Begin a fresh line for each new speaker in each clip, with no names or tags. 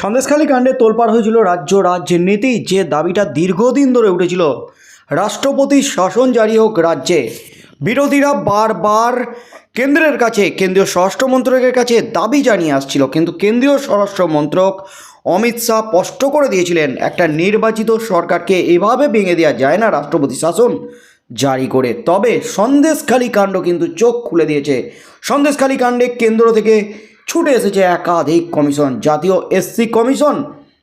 সন্দেশখালী কাণ্ডে তোলপাড় হয়েছিল রাজ্য রাজ্যের নীতি, যে দাবিটা দীর্ঘদিন ধরে উঠেছিল। রাষ্ট্রপতি শাসন জারি হোক রাজ্যে। বিরোধীরা বারবার কেন্দ্রের কাছে, কেন্দ্রীয় স্বরাষ্ট্র মন্ত্রকের কাছে দাবি জানিয়ে আসছিল। কিন্তু কেন্দ্রীয় স্বরাষ্ট্র মন্ত্রক অমিত শাহ স্পষ্ট করে দিয়েছিলেন, একটা নির্বাচিত সরকারকে এভাবে ভেঙে দেওয়া যায় না রাষ্ট্রপতি শাসন জারি করে। তবে সন্দেশখালী কাণ্ড কিন্তু চোখ খুলে দিয়েছে। সন্দেশখালী কাণ্ডে কেন্দ্র থেকে ছুটে এসেছে একাধিক কমিশন, জাতীয় এসসি কমিশন,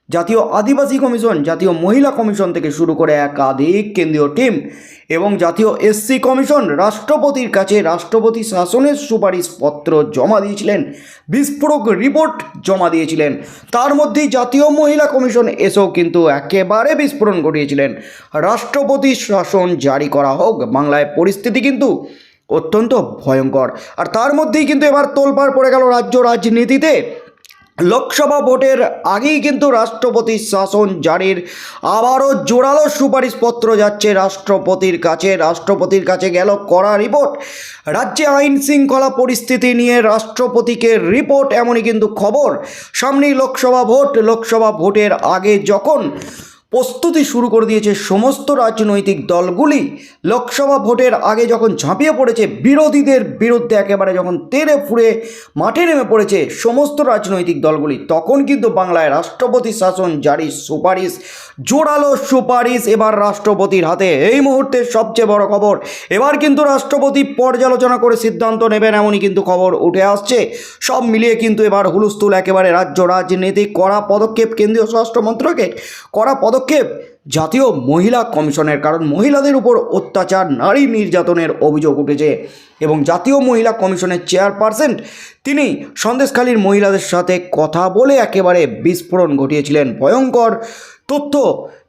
জাতীয় আদিবাসী কমিশন, জাতীয় মহিলা কমিশন থেকে শুরু করে একাধিক কেন্দ্রীয় টিম এবং জাতীয় এসসি কমিশন রাষ্ট্রপতির কাছে রাষ্ট্রপতি শাসনের সুপারিশপত্র জমা দিয়েছিলেন, বিস্ফোরক রিপোর্ট জমা দিয়েছিলেন। তার মধ্যে জাতীয় মহিলা কমিশন এসেও কিন্তু একেবারে বিস্ফোরণ ঘটিয়েছিলেন। রাষ্ট্রপতি শাসন জারি করা হোক, বাংলায় পরিস্থিতি কিন্তু অত্যন্ত ভয়ঙ্কর। আর তার মধ্যেই কিন্তু এবার তোলপাড় পড়ে গেল রাজ্য রাজনীতিতে। লোকসভা ভোটের আগেই কিন্তু রাষ্ট্রপতির শাসন জারির আবারও জোরালো সুপারিশপত্র যাচ্ছে রাষ্ট্রপতির কাছে। রাষ্ট্রপতির কাছে গেল কড়া রিপোর্ট। রাজ্যে আইন শৃঙ্খলা পরিস্থিতি নিয়ে রাষ্ট্রপতিকে রিপোর্ট এমনই কিন্তু খবর। সামনেই লোকসভা ভোট। লোকসভা ভোটের আগে যখন প্রস্তুতি শুরু করে দিয়েছে সমস্ত রাজনৈতিক দলগুলি। লোকসভা ভোটের আগে যখন ঝাঁপিয়ে পড়েছে, বিরোধীদের বিরুদ্ধে একেবারে যখন তেড়ে ফুড়ে মাঠে নেমে পড়েছে সমস্ত রাজনৈতিক দলগুলি, তখন কিন্তু বাংলায় রাষ্ট্রপতি শাসন জারি সুপারিশ, জোরালো সুপারিশ এবার রাষ্ট্রপতির হাতে। এই মুহূর্তে সবচেয়ে বড় খবর, এবার কিন্তু রাষ্ট্রপতি পর্যালোচনা করে সিদ্ধান্ত নেবেন এমনই কিন্তু খবর উঠে আসছে। সব মিলিয়ে কিন্তু এবার হুলস্থুল একেবারে রাজ্য রাজনীতি কড়া পদক্ষেপ, কেন্দ্রীয় স্বরাষ্ট্র মন্ত্রকের কড়া পদক্ষেপ জাতীয় মহিলা কমিশনের, কারণ মহিলাদের উপর অত্যাচার, নারী নির্যাতনের অভিযোগ উঠেছে এবং জাতীয় মহিলা কমিশনের চেয়ারপারসন তিনি সন্দেশখালীর মহিলাদের সাথে কথা বলে একেবারে বিস্ফোরণ ঘটিয়েছিলেন। ভয়ঙ্কর তথ্য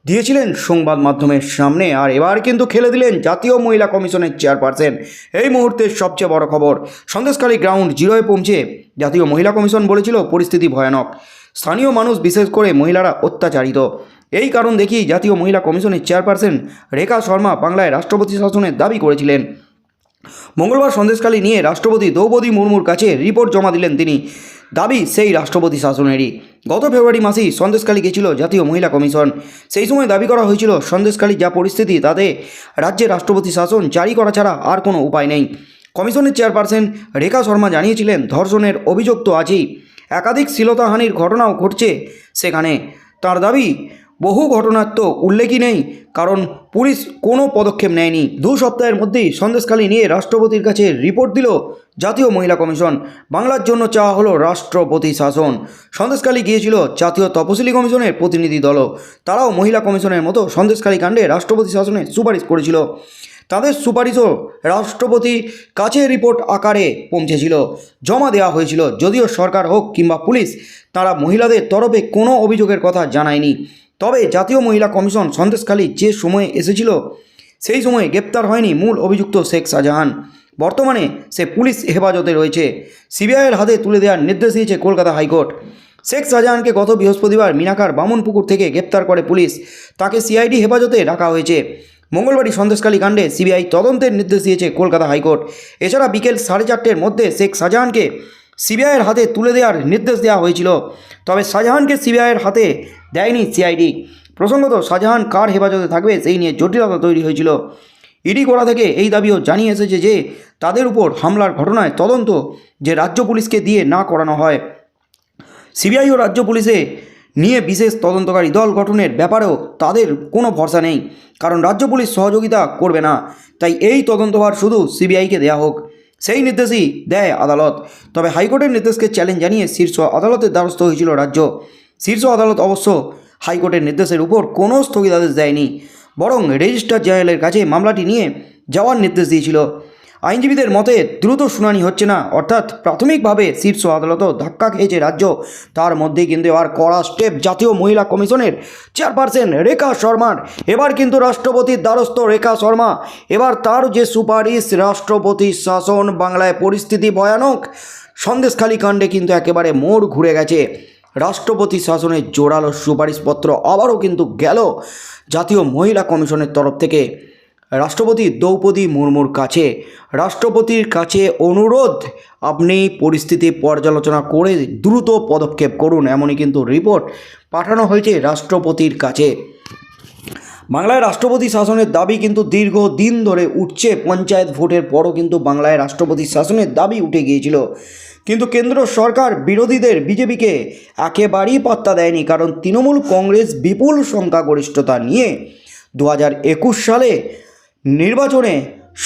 দিয়েছিলেন সংবাদ মাধ্যমের সামনে। আর এবার কিন্তু খেলে দিলেন জাতীয় মহিলা কমিশনের চেয়ারপারসন। এই মুহূর্তের সবচেয়ে বড় খবর, সন্দেশখালী গ্রাউন্ড জিরোয় পৌঁছে জাতীয় মহিলা কমিশন বলেছিল, পরিস্থিতি ভয়ানক। স্থানীয় মানুষ বিশেষ করে মহিলারা অত্যাচারিত। এই কারণ দেখি জাতীয় মহিলা কমিশনের চেয়ারপারসন রেখা শর্মা বাংলায় রাষ্ট্রপতি শাসনের দাবি করেছিলেন। মঙ্গলবার সন্দেশকালী নিয়ে রাষ্ট্রপতি দ্রৌপদী মুর্মুর কাছে রিপোর্ট জমা দিলেন তিনি। দাবি সেই রাষ্ট্রপতি শাসনেরই। গত ফেব্রুয়ারি মাসেই সন্দেশকালী গেছিল জাতীয় মহিলা কমিশন। সেই সময় দাবি করা হয়েছিল সন্দেশকালী যা পরিস্থিতি তাতে রাজ্যে রাষ্ট্রপতি শাসন জারি করা ছাড়া আর কোনো উপায় নেই। কমিশনের চেয়ারপারসন রেখা শর্মা জানিয়েছিলেন, ধর্ষণের অভিযোগ তো আছেই। একাধিক শ্লীলতাহানির ঘটনাও ঘটছে সেখানে। তার দাবি বহু ঘটনার তো উল্লেখই নেই, কারণ পুলিশ কোনো পদক্ষেপ নেয়নি। দু সপ্তাহের মধ্যেই সন্দেশখালী নিয়ে রাষ্ট্রপতির কাছে রিপোর্ট দিল জাতীয় মহিলা কমিশন। বাংলার জন্য চাওয়া হলো রাষ্ট্রপতি শাসন। সন্দেশখালী গিয়েছিল জাতীয় তপশিলি কমিশনের প্রতিনিধি দলও। তারাও মহিলা কমিশনের মতো সন্দেশখালী কাণ্ডে রাষ্ট্রপতি শাসনের সুপারিশ করেছিল। তাদের সুপারিশও রাষ্ট্রপতি কাছে রিপোর্ট আকারে পৌঁছেছিল। জমা দেওয়া হয়েছিল, যদিও সরকার হোক কিংবা পুলিশ, তারা মহিলাদের তরফে কোনো অভিযোগের কথা জানায়নি। তবে জাতীয় মহিলা কমিশন সন্দেশখালী যে সময়ে এসেছিল, সেই সময়ে গ্রেপ্তার হয়নি মূল অভিযুক্ত শেখ শাহজাহান। বর্তমানে সে পুলিশ হেফাজতে রয়েছে। সিবিআইয়ের হাতে তুলে দেওয়ার নির্দেশ দিয়েছে কলকাতা হাইকোর্ট। শেখ শাহজাহানকে গত বৃহস্পতিবার মিনাকার বামনপুকুর থেকে গ্রেপ্তার করে পুলিশ। তাকে সিআইডি হেফাজতে রাখা হয়েছে। মঙ্গলবারই সন্দেশখালী কাণ্ডে সিবিআই তদন্তের নির্দেশ দিয়েছে কলকাতা হাইকোর্ট। এছাড়া বিকেল সাড়ে চারটের মধ্যে শেখ শাহজাহানকে সিবিআইয়ের হাতে তুলে দেওয়ার নির্দেশ দেওয়া হয়েছিল। তবে শাহজাহানকে সিবিআইয়ের হাতে দেয়নি সিআইডি। প্রসঙ্গত শাহজাহান কার হেফাজতে থাকবে সেই নিয়ে জটিলতা তৈরি হয়েছিল। ইডি করা থেকে এই দাবিও জানিয়ে এসেছে যে তাদের উপর হামলার ঘটনায় তদন্ত যে রাজ্য পুলিশকে দিয়ে না করানো হয়। সিবিআই ও রাজ্য পুলিশে নিয়ে বিশেষ তদন্তকারী দল গঠনের ব্যাপারেও তাদের কোনো ভরসা নেই, কারণ রাজ্য পুলিশ সহযোগিতা করবে না। তাই এই তদন্তভার শুধু সিবিআইকে দেয়া হোক। সেই নির্দেশই দেয় আদালত। তবে হাইকোর্টের নির্দেশকে চ্যালেঞ্জ জানিয়ে শীর্ষ আদালতের দ্বারস্থ হয়েছিল রাজ্য। শীর্ষ আদালত অবশ্য হাইকোর্টের নির্দেশের উপর কোনো স্থগিতাদেশ দেয়নি, বরং রেজিস্ট্রার জেনারেলের কাছে মামলাটি নিয়ে যাওয়ার নির্দেশ দিয়েছিল। আইনজীবীদের মতে দ্রুত শুনানি হচ্ছে না, অর্থাৎ প্রাথমিকভাবে শীর্ষ আদালতও ধাক্কা খেয়েছে রাজ্য। তার মধ্যে কিন্তু এবার কড়া স্টেপ জাতীয় মহিলা কমিশনের চেয়ারপারসন রেখা শর্মার, এবার কিন্তু রাষ্ট্রপতির দ্বারস্থ রেখা শর্মা, এবার তার যে সুপারিশ রাষ্ট্রপতির শাসন বাংলায় পরিস্থিতি ভয়ানক, সন্দেশখালী কাণ্ডে কিন্তু একেবারে মোড় ঘুরে গেছে। রাষ্ট্রপতি শাসনের জোরালো সুপারিশপত্র আবারও কিন্তু গেল। জাতীয় মহিলা কমিশনের তরফ থেকে। রাষ্ট্রপতি দ্রৌপদী মুর্মুর কাছে। রাষ্ট্রপতির কাছে অনুরোধ, আপনি পরিস্থিতি পর্যালোচনা করে দ্রুত পদক্ষেপ করুন, এমনই কিন্তু রিপোর্ট পাঠানো হয়েছে রাষ্ট্রপতির কাছে। বাংলায় রাষ্ট্রপতি শাসনের দাবি কিন্তু দীর্ঘ দিন ধরে উঠছে, পঞ্চায়েত ভোটের পরও কিন্তু বাংলায় রাষ্ট্রপতি শাসনের দাবি উঠে গিয়েছিল। কিন্তু কেন্দ্র সরকার বিরোধীদের বিজেপিকে একেবারেই পাত্তা দেয়নি, কারণ তৃণমূল কংগ্রেস বিপুল সংখ্যাগরিষ্ঠতা নিয়ে দু হাজার একুশ সালে নির্বাচনে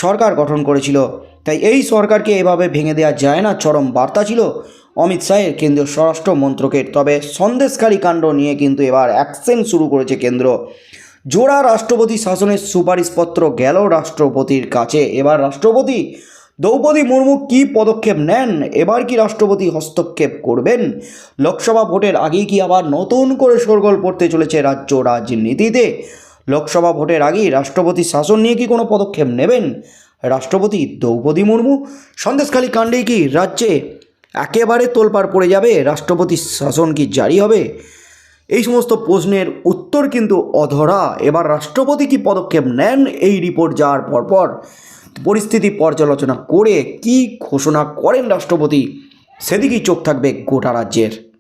সরকার গঠন করেছিল। তাই এই সরকারকে এভাবে ভেঙে দেওয়া যায় না, চরম বার্তা ছিল অমিত শাহের কেন্দ্রীয় স্বরাষ্ট্র মন্ত্রকের। তবে সন্দেশকারী কাণ্ড নিয়ে কিন্তু এবার অ্যাকশন শুরু করেছে কেন্দ্র। জোড়া রাষ্ট্রপতি শাসনের সুপারিশপত্র গেল রাষ্ট্রপতির কাছে। এবার রাষ্ট্রপতি দ্রৌপদী মুর্মু কি পদক্ষেপ নেন? এবার কি রাষ্ট্রপতি হস্তক্ষেপ করবেন? লোকসভা ভোটের আগেই কি আবার নতুন করে শোরগোল পড়তে চলেছে রাজ্য রাজনীতিতে? লোকসভা ভোটের আগেই রাষ্ট্রপতি শাসন নিয়ে কি কোনো পদক্ষেপ নেবেন? রাষ্ট্রপতি দ্রৌপদী মুর্মু? সন্দেশখালী কাণ্ডে কি রাজ্যে একেবারে তোলপাড় পড়ে যাবে? রাষ্ট্রপতি শাসন কি জারি হবে? এই সমস্ত প্রশ্নের উত্তর কিন্তু অধরা। এবার রাষ্ট্রপতি কি পদক্ষেপ নেন? এই রিপোর্ট যাওয়ার পরপর। পরিস্থিতি পর্যালোচনা করে কি ঘোষণা করেন রাষ্ট্রপতি? সেদিকেই চোখ থাকবে গোটা রাজ্যের।